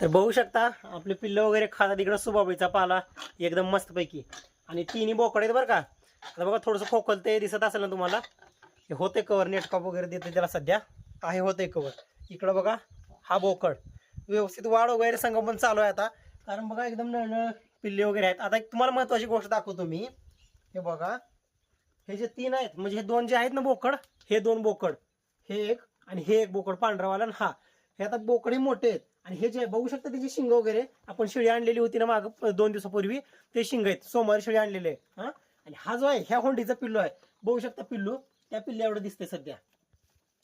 तर बघू शकता आपले पिल्लं वगैरे खातात इकडं सुबाबीचा पाला एकदम मस्तपैकी. आणि तिन्ही बोकड आहेत बरं का. आता बघा थोडंसं खोकलते दिसत असेल ना तुम्हाला. हे होते कवर नेटकॉप वगैरे देते त्याला सध्या. आहे होते कवर इकडं बघा हा बोकड. व्यवस्थित वाढ वगैरे संगोपन चालू आहे आता. कारण बघा एकदम नळ पिल्ले वगैरे आहेत. आता एक तुम्हाला महत्वाची गोष्ट दाखवतो मी. हे बघा. हे जे तीन आहेत म्हणजे हे दोन जे आहेत ना बोकड हे दोन बोकड. हे एक आणि हे एक बोकड पांढरावाला आणि हा. हे आता बोकडे मोठे आहेत. आणि हे जे बघू शकता त्याची शिंग वगैरे आपण शेळी आणलेली होती ना माग दोन दिवसापूर्वी ते शिंग आहेत. सोमवारी शेळी आणलेले आहे हा? आणि हा जो आहे ह्या होंडीचा पिल्लू आहे. बघू शकता पिल्लू त्या पिल्ल्या एवढं दिसते सध्या.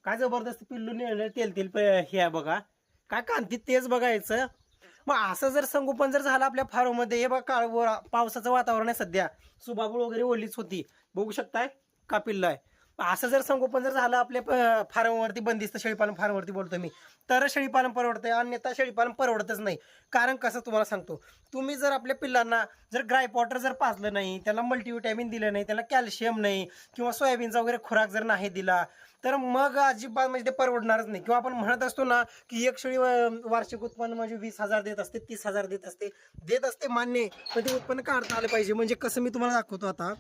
काय जबरदस्त पिल्लू निळ तेल तेल हे आहे बघा. काय कांती तेच बघायचं. मग असं जर संगोपन जर झालं आपल्या फार्ममध्ये हे बघा काळ पावसाचं वातावरण आहे सध्या. सुबाबूळ वगैरे ओलीच होती. बघू शकताय का पिल्लू आहे? असं जर संगोपन जर झालं आपल्या फार्मवरती बंदिस्त शेळीपालन फार्मवरती बोलतो मी तर शेळीपालन परवडतंय अन्यथा शेळीपालन परवडतच नाही. कारण कसं तुम्हाला सांगतो तुम्ही जर आपल्या पिल्लांना जर ग्राय वॉटर जर पाजलं नाही त्याला मल्टीविटॅमिन दिलं नाही त्याला कॅल्शियम नाही किंवा सोयाबीनचा वगैरे खुराक जर नाही दिला तर मग अजिबात म्हणजे ते परवडणारच नाही. किंवा आपण म्हणत असतो ना की एक शेळी वार्षिक उत्पन्न म्हणजे वीस हजार देत असते तीस हजार देत असते देत असते मान्य पण ते उत्पन्न काढता आलं पाहिजे. म्हणजे कसं मी तुम्हाला दाखवतो आता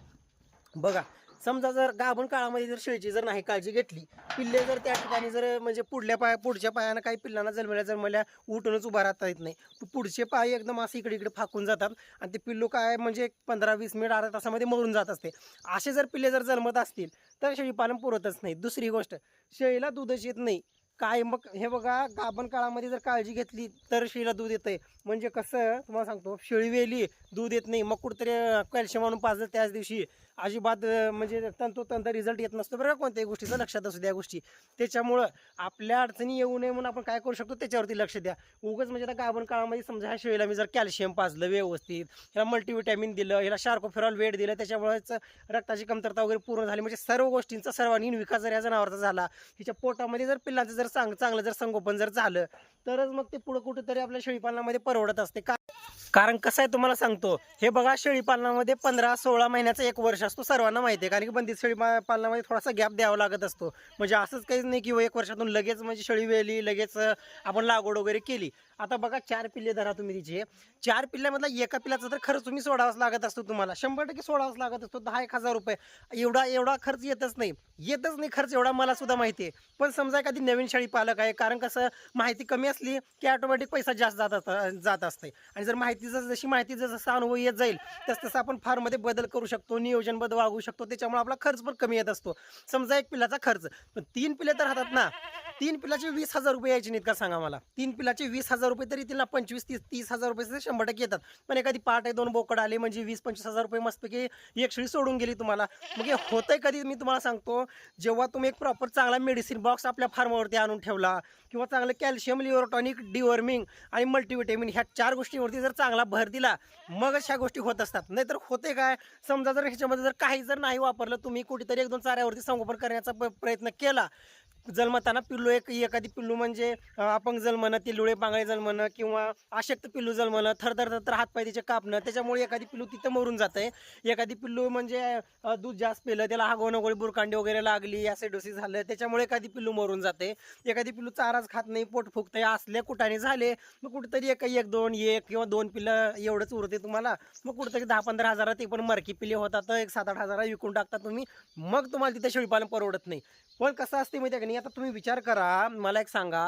बघा समजा जर गाभण काळामध्ये जर शेळीची जर नाही काळजी घेतली पिल्ले जर त्या ठिकाणी जर म्हणजे पुढल्या पाया पुढच्या पायानं काही पिल्लांना जन्मल्या जन्मल्या उठूनच उभा राहता येत नाही. पुढचे पाय एकदम असं इकडे इकडे फाकून जातात आणि ते पिल्लू काय म्हणजे पंधरा वीस मिनिट अर्धा तासामध्ये मरून जात असते. असे जर पिल्ले जर जन्मत असतील तर शेळीपालन पुरतच नाही. दुसरी गोष्ट शेळीला दूधच येत नाही. काय मग हे बघा गाभण काळामध्ये जर काळजी घेतली तर शेळीला दूध येतंय. म्हणजे कसं तुम्हाला सांगतो शेळी वेली दूध येत नाही. मग कुठंतरी कॅल्शियम आणून पाजलं त्याच दिवशी. अजिबात म्हणजे तंतोतंत रिझल्ट येत नसतो बरं का कोणत्याही गोष्टीचं. लक्षात असू द्या गोष्टी. त्याच्यामुळं आपल्या अडचणी येऊ नये म्हणून आपण काय करू शकतो त्याच्यावरती लक्ष द्या. उगाच म्हणजे आता गाभण काळामध्ये समजा ह्या शेळीला मी जर कॅल्शियम पाजलं व्यवस्थित ह्याला मल्टिव्हिटॅमिन दिलं ह्याला शार्कोफेरॉल वेट दिलं त्याच्यामुळेच रक्ताची कमतरता वगैरे पूर्ण झाली. म्हणजे सर्व गोष्टींचा सर्वांगीण विकास जर या जनावरचा झाला हिच्या पोटामध्ये जर पिल्लांचं जर चांग चांगलं जर संगोपन जर झालं तरच मग ते पुढं कुठंतरी आपल्या शेळीपालनामध्ये परवडत असते. का कारण कसं आहे तुम्हाला सांगतो हे बघा शेळीपालनामध्ये पंधरा सोळा महिन्याचा एक वर्ष असतो सर्वांना माहिती आहे कारण की बंदित शेळी पा- पालनामध्ये थोडासा गॅप द्यावा लागत असतो. म्हणजे असंच काहीच नाही की हो एक वर्षातून लगेच म्हणजे शेळी वेली लगेच आपण लागवड वगैरे केली. आता बघा चार पिल्ले धरा तुम्ही तिचे. चार पिल्ल्यामधला एका पिल्ल्याचा तर खर्च तुम्ही सोडावाच लागत असतो तुम्हाला. शंभर टक्के सोडावाच लागत असतो दहा एक हजार रुपये. एवढा एवढा खर्च येतच नाही. येतच नाही खर्च एवढा मला सुद्धा माहिती आहे. पण समजा एखादी नवीन शेळी पालक आहे कारण कसं माहिती कमी असली की ऑटोमॅटिक पैसा जास्त जात जात असते आणि जर माहिती जस जशी माहिती जसं जसा अनुभव येत जाईल तस तसं आपण फार्ममध्ये बदल करू शकतो नियोजनबद्ध वागू शकतो. त्याच्यामुळे आपला खर्च पण कमी येत असतो. समजा एक पिल्लाचा खर्च. पण तीन पिल्ले तर राहतात ना. तीन पिलाचे वीस हजार रुपये यायचे नाहीत का सांगा मला? तीन पिलाचे वीस हजार रुपये तरी तिला पंचवीस तीस तीस हजार रुपये तर शंभर टक्के येतात. पण एखादी पाट आहे दोन बोकड आले म्हणजे वीस पंचवीस हजार रुपये मस्तपैकी एक शेळी सोडून गेली तुम्हाला. मग हे होतंय कधी? मी तुम्हाला सांगतो जेव्हा तुम्ही एक प्रॉपर चांगला मेडिसिन बॉक्स आपल्या फार्मावरती आणून ठेवला किंवा चांगलं कॅल्शियम लिओरटॉनिक डिवर्मिंग आणि मल्टीव्हिटॅमिन ह्या चार गोष्टींवरती जर चांगला भर दिला मगच ह्या गोष्टी होत असतात. नाहीतर होते काय? समजा जर ह्याच्यामध्ये जर काही जर नाही वापरलं तुम्ही कुठेतरी एक दोन चाऱ्यावरती संगोपन करण्याचा प- प्रयत्न केला जन्मताना पिल्लू एक एखादी पिल्लू म्हणजे अपंग जन्मणं ती लुळे पांगळे जन्मणं किंवा अशक्त पिल्लू जन्मणं थरथर थरथर हातपाय तिचे कापणं त्याच्यामुळे एखादी पिल्लू तिथं मरून जाते एखादी पिल्लू म्हणजे दूध जास्त पिलं त्याला हागवण वगैरे बुरकांडी वगैरे लागली ॲसिडोसिस झालं त्याच्यामुळे एखादी पिल्लू मरून जाते. एखादी पिल्लू चाराच खात नाही पोट फुगतंय असले कुठाने झाले मग कुठेतरी एक एक दोन एक किंवा दोन पिल्लं एवढंच उरते तुम्हाला. मग कुठेतरी दहा पंधरा हजारात ते पण मरकी पिल्ले होतात एक सात आठ हजारात विकून टाकता तुम्ही मग तुम्हाला तिथे शेळीपालन परवडत नाही. पण कसं असते माहिती आहे आणि आता तुम्ही विचार करा मला एक सांगा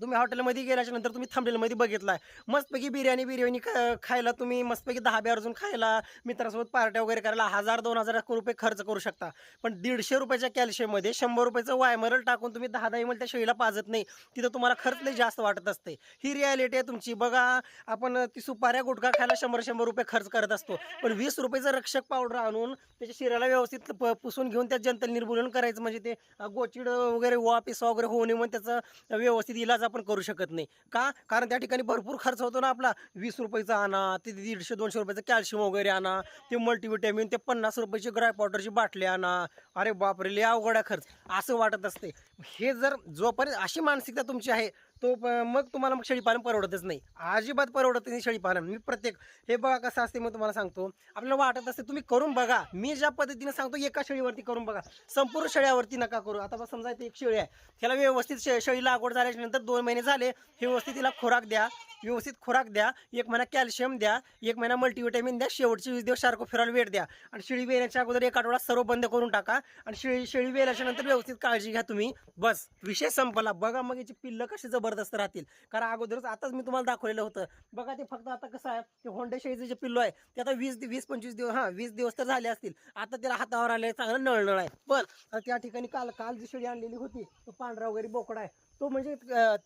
तुम्ही हॉटेलमध्ये गेल्याच्यानंतर तुम्ही थांबलेलमध्ये बघितलाय. मस्तपैकी बिर्याणी बिर्याणी खायला तुम्ही मस्तपैकी दहा बे अर्जून खायला मित्रासोबत पार्ट्या वगैरे करायला हजार दोन हजार रुपये खर्च करू शकता. पण दीडशे रुपयाच्या कॅल्शियममध्ये शंभर रुपयाचं वायमरल टाकून तुम्ही दहा दहा एम त्या शेळीला पाजत नाही. तिथं तुम्हाला खर्च लई जास्त वाटत असते. ही रियालिटी आहे तुमची. बघा आपण ती सुपाऱ्या गुटखा खायला शंभर शंभर रुपये खर्च करत असतो. पण वीस रुपयाचं रक्षक पावडर आणून त्याच्या शरीराला व्यवस्थित प- पुसून घेऊन त्या जंतल निर्मूलन करायचं म्हणजे ते गोचिड वगैरे वा पिसा वगैरे होऊ नये म्हणून त्याचं व्यवस्थित इलाज आपण करू शकत नाही. का? कारण त्या ठिकाणी भरपूर खर्च होतो ना आपला. वीस रुपयाचा आणा ते दीडशे दोनशे रुपयाचं कॅल्शियम वगैरे आणा ते मल्टीव्हिटॅमिन ते पन्नास रुपयाची ग्राय पावडरची बाटली आणा. अरे बापरे लिया अवघड आहे खर्च. असं वाटत असते. हे जर जोपर्यंत अशी मानसिकता तुमची आहे तो प- मग तुम्हाला मग शेळीपालन परवडतच नाही. अजिबात परवडत नाही शेळीपालन. मी प्रत्येक हे बघा कसं असते मग तुम्हाला सांगतो. आपल्याला वाटत असते तुम्ही करून बघा. मी ज्या पद्धतीने सांगतो एका शेळीवरती करून बघा. संपूर्ण शेळ्यावरती नका करू. आता बघ समजा एक शेळी आहे. त्याला व्यवस्थित शे शेळी लागवड झाल्याच्यानंतर दोन महिने झाले. व्यवस्थित तिला खुराक द्या. व्यवस्थित खुराक द्या. एक महिना कॅल्शियम द्या. एक महिना मल्टीव्हिटॅमिन द्या. शेवटचे वीस दिवस सारखं फिरायला वेळ द्या. आणि शेळी वेल्याच्या अगोदर एक आठवडा सर्व बंद करून टाका. आणि शेळी शेळी वेल्याच्या नंतर व्यवस्थित काळजी घ्या तुम्ही. बस. विषय संपला. बघा मग याची पिल्लं कशी जबर जबरदस्त राहतील. कारण अगोदरच आताच मी तुम्हाला दाखवलेलं होतं. बघा ते फक्त आता कसं आहे ते होंडा शेळीचे जे पिल्लो आहे ते आता वीस वीस पंचवीस दिवस हां वीस दिवस तर झाले असतील. आता त्याला हातावर आले चांगलं नळनळ आहे. पण त्या ठिकाणी काल काल जी शेळी आणलेली होती तो पांढरा वगैरे बोकडा आहे. तो म्हणजे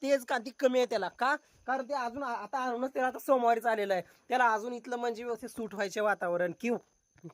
तेज कांती कमी आहे त्याला. का? कारण ते अजून आता आणूनच त्याला आता सोमवारीच आलेलं आहे. त्याला अजून इथलं म्हणजे व्यवस्थित सूट व्हायचे वातावरण. किंवा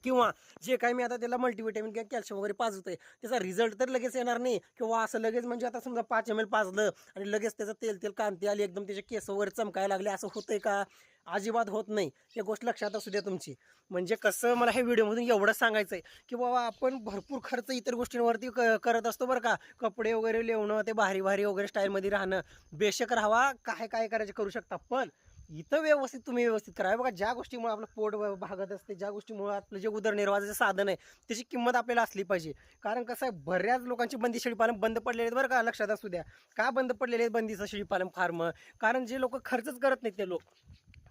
किंवा जे काही मी आता त्याला मल्टीव्हिटॅमिन किंवा कॅल्शियम वगैरे पाजतोय त्याचा रिझल्ट तर लगेच येणार नाही. किंवा असं लगेच म्हणजे आता समजा पाच एम एल पाजलं आणि लगेच त्याचं तेल तेल कांती आली एकदम त्याचे केस वगैरे चमकायला लागले असं होतंय का? अजिबात होत नाही. ही गोष्ट लक्षात असू द्या तुमची. म्हणजे कसं मला हे व्हिडिओमधून एवढं सांगायचं आहे की बाबा आपण भरपूर खर्च इतर गोष्टींवरती क- करत असतो बरं का. कपडे वगैरे लिवणं ते भारी भारी वगैरे स्टाईलमध्ये राहणं. बेशक राहावा काय काय करायचे करू शकता. पण इथं व्यवस्थित तुम्ही व्यवस्थित करा. बघा ज्या गोष्टीमुळे आपलं पोट व- भागत असते ज्या गोष्टीमुळे आपलं जे उदरनिर्वाहाचं साधन आहे त्याची किंमत आपल्याला असली पाहिजे. कारण कसं आहे बऱ्याच लोकांची बंदी शेळीपालन बंद पडलेले आहेत बरं का लक्षात असू द्या. का बंद पडलेले आहेत बंदीचं शेळीपालन फार्म? कारण जे लोक खर्चच करत नाहीत ते लोक.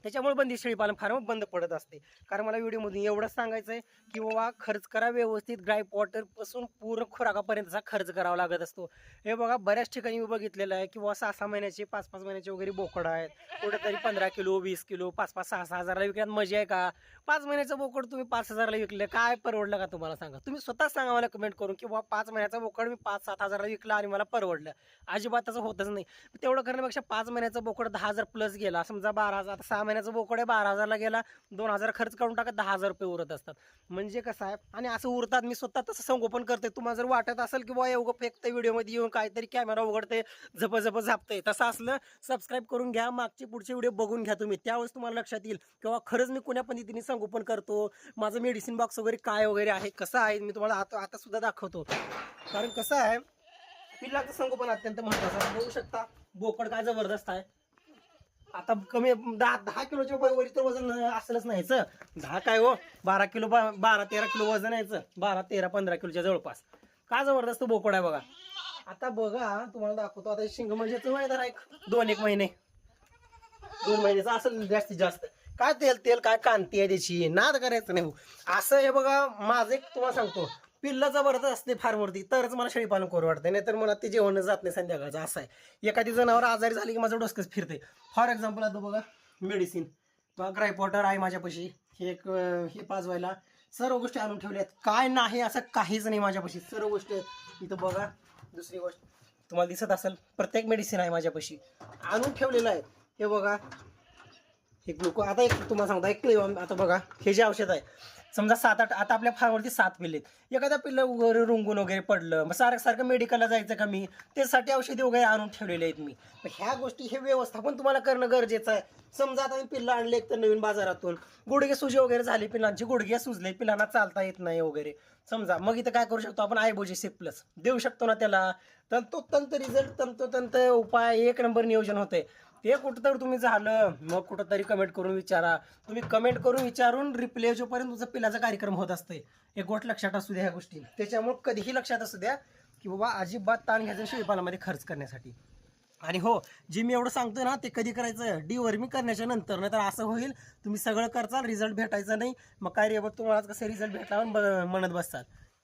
त्याच्यामुळे बंदी शेळीपालन फार्म बंद पडत असते. कारण मला व्हिडिओमधून एवढंच सांगायचं आहे की बाबा खर्च करा व्यवस्थित. ग्राईप वॉटरपासून पूर्ण खुराकापर्यंतचा खर्च करावा लागत असतो. हे बघा बऱ्याच ठिकाणी मी बघितलेलं आहे की बाबा सहा सहा महिन्याचे पाच पाच महिन्याचे वगैरे बोकड आहेत. कुठेतरी पंधरा किलो वीस किलो पाच पाच सहा सहा हजारला विकण्यात मजा आहे का? पाच महिन्याचं बोकड तुम्ही पाच हजारला विकलं काय परवडलं का तुम्हाला सांगा? तुम्ही स्वतः सांगा मला कमेंट करून की बाबा पाच महिन्याचा बोकड मी पाच सात हजारला विकला आणि मला परवडलं. अजिबात असं होतच नाही. तेवढं करण्यापेक्षा पाच महिन्याचा बोकड दहा हजार प्लस गेला. समजा बारा हजार सहा महिन्याचा बोकड आहे बारा हजारला गेला दोन हजार खर्च करून टाका दहा हजार रुपये उरत असतात. म्हणजे कसं आहे आणि असं उरतात मी स्वतः तसं संगोपन करते तुम्हाला जर वाटत असेल की बाबा एवढं फेकते व्हिडिओमध्ये येऊन काहीतरी कॅमेरा उघडते झप झप झापते तसं असलं सबस्क्राईब करून घ्या मागचे पुढचे व्हिडिओ बघून घ्या तुम्ही. त्यावेळेस तुम्हाला लक्षात येईल किंवा खरंच मी कोण्या पद्धतीने संगोपन करतो माझं मेडिसिन बॉक्स वगैरे काय वगैरे आहे कसं आहे मी तुम्हाला आता आता सुद्धा दाखवतो. कारण कसं आहे पिल्लाचं संगोपन अत्यंत महत्वाचं बघू शकता बोकड काय जबरदस्त आहे. आता कमी दहा दहा किलोच्या वरी तर वजन असलंच नाहीचं दहा काय हो? बारा किलो बा- बारा तेरा किलो वजन यायचं बारा तेरा पंधरा किलोच्या जवळपास. का जबरदस्त बोकड आहे बघा. आता बघा तुम्हाला दाखवतो. आता शिंग म्हणजे एक दोन एक महिने. दोन महिन्याचं असेल जास्तीत जास्त. काय तेल तेल काय कांती आहे त्याची? नाद करायचं नाही. असं हे बघा माझं एक तुम्हाला सांगतो. पिल्ला जबरदस्त असते फार्मवरती तरच मला शेळीपालन करू वाटतं नाही तर मला ते जेवण जात नाही संध्याकाळचं. असं आहे. एखादी जनावर आजारी झाली की माझं डोसकच फिरते फॉर एक्झाम्पल आता बघा मेडिसिन ग्रायपॉटर आहे माझ्यापाशी. हे एक अं, हे पाजवायला सर्व गोष्टी आणून ठेवल्या आहेत काय नाही असं काहीच नाही माझ्यापाशी. सर्व गोष्टी आहेत. इथं बघा दुसरी गोष्ट तुम्हाला दिसत असेल प्रत्येक मेडिसिन आहे माझ्यापाशी. आणून ठेवलेलं आहे. हे बघा हे ग्लुको आता एक तुम्हाला सांगता एक आता बघा हे जे औषध आहे समजा सात आठ आता आपल्या फार्मवरती सात पिल्ले आहेत. पिल्ल पिल्लं वगैरे रुंगून वगैरे पडलं मग सारखं सारखं मेडिकलला जायचं का मी? त्यासाठी औषधी वगैरे आणून ठेवलेले आहेत मी. मग ह्या गोष्टी हे व्यवस्थापन तुम्हाला करणं गरजेचं आहे. समजा आता मी पिल्लं आणले एक तर नवीन बाजारातून. गुडघे सुजे वगैरे झाले पिल्लांची गुडघे सुजले पिल्लांना चालता येत नाही वगैरे. समजा मग इथं काय करू शकतो आपण? आयबोजी सी प्लस देऊ शकतो ना त्याला. तर तो तंत रिझल्ट तंतोतंत उपाय एक नंबर नियोजन होते. ते कुठं तर तुम्ही झालं मग कुठं तरी कमेंट करून विचारा. तुम्ही कमेंट करून विचारून रिप्ले जोपर्यंत तुझा पिलाचा कार्यक्रम होत असते एक गोष्ट लक्षात असू द्या ह्या गोष्टी. त्याच्यामुळे कधीही लक्षात असू द्या की बाबा अजिबात ताण घ्यायचं शेळीपालामध्ये खर्च करण्यासाठी. आणि हो जे मी एवढं सांगतो ना ते कधी करायचं? डिवर्मी करण्याच्या नंतर. नाही तर असं होईल तुम्ही सगळं करचाल रिझल्ट भेटायचा नाही. मग काय रे बा तुम्हाला कसं रिझल्ट भेटला ब- म्हणत बसतात.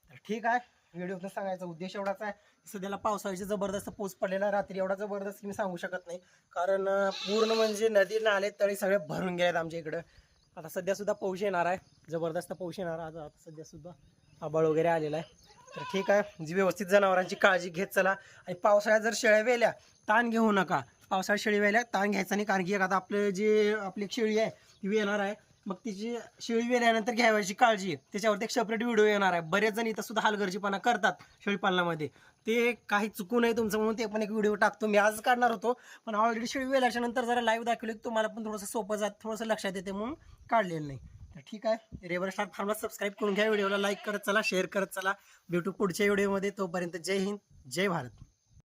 तर ठीक आहे. व्हिडिओतनं सांगायचा उद्देश एवढाच आहे. सध्याला पावसाळ्याची जबरदस्त पाऊस पडलेला रात्री एवढा जबरदस्त मी सांगू शकत नाही. कारण पूर्ण म्हणजे नदी नाले तळी सगळे भरून गेलेत आमच्या इकडं. आता सध्या सुद्धा पाऊस येणार आहे. जबरदस्त पाऊस येणार आहे. आज. आता सध्या सुद्धा. आबाळ वगैरे आलेला आहे. तर ठीक आहे जी व्यवस्थित जनावरांची काळजी घेत चला. आणि पावसाळ्यात जर शेळ्या वेल्या ताण घेऊ नका. पावसाळ्यात शेळी वेल्या ताण घ्यायचा नाही कारण की एक आता आपलं जे आपली शेळी आहे ती वेणार आहे. मग तिची शेळी वेल्यानंतर घ्यावयाची काळजी. त्याच्यावरती एक सेपरेट व्हिडिओ येणार आहे. बरेच जण इथं सुद्धा हलगर्जीपणा करतात शेळीपालनामध्ये ते काही चुकू नये तुमचं म्हणून ते पण एक व्हिडिओ टाकतो. मी आज काढणार होतो पण ऑलरेडी शेळी वेल्याच्या नंतर जरा लाईव्ह दाखवली की तुम्हाला पण थोडंसं सोपं जात थोडंसं लक्षात येते म्हणून काढलेलं नाही. तर ठीक आहे. रेवर स्टार फार्मला सबस्क्राईब करून घ्या. व्हिडिओला लाईक करत चला शेअर करत चला. भेटू पुढच्या व्हिडिओमध्ये तोपर्यंत जय हिंद जय भारत.